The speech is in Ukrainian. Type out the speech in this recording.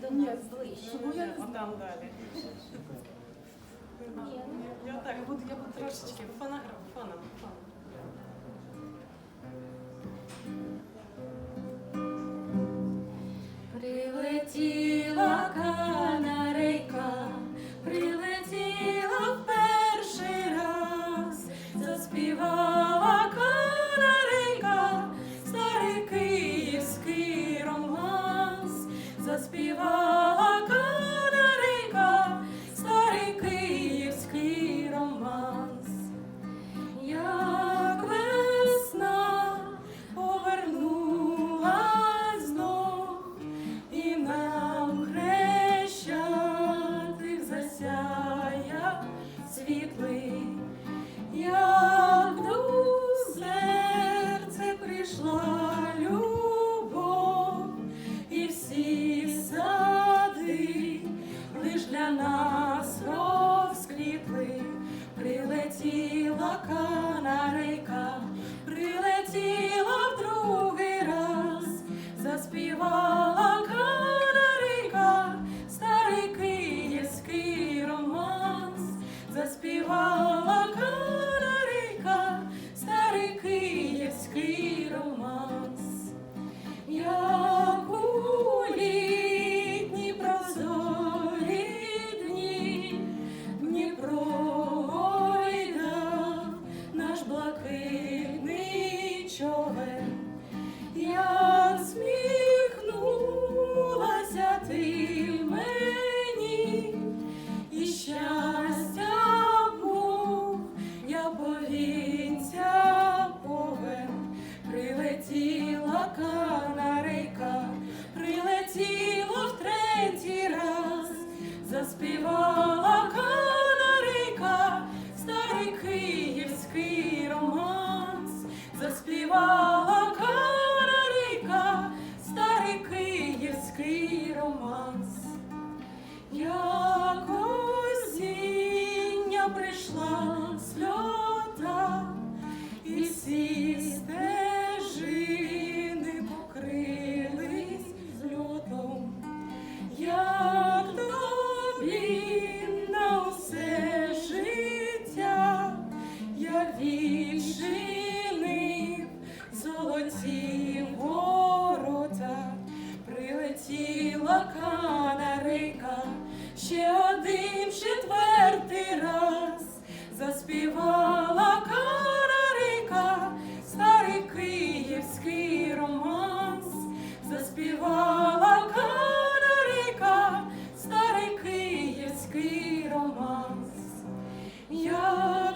до нас ближче. Ну, я не знам далі. Я так, я буду трошечки фанаграм, фанам. Caraca! блакитний човен. Я тим четвертий раз заспівала канарика, старий київський романс, заспівала канарика, старий київський романс. Я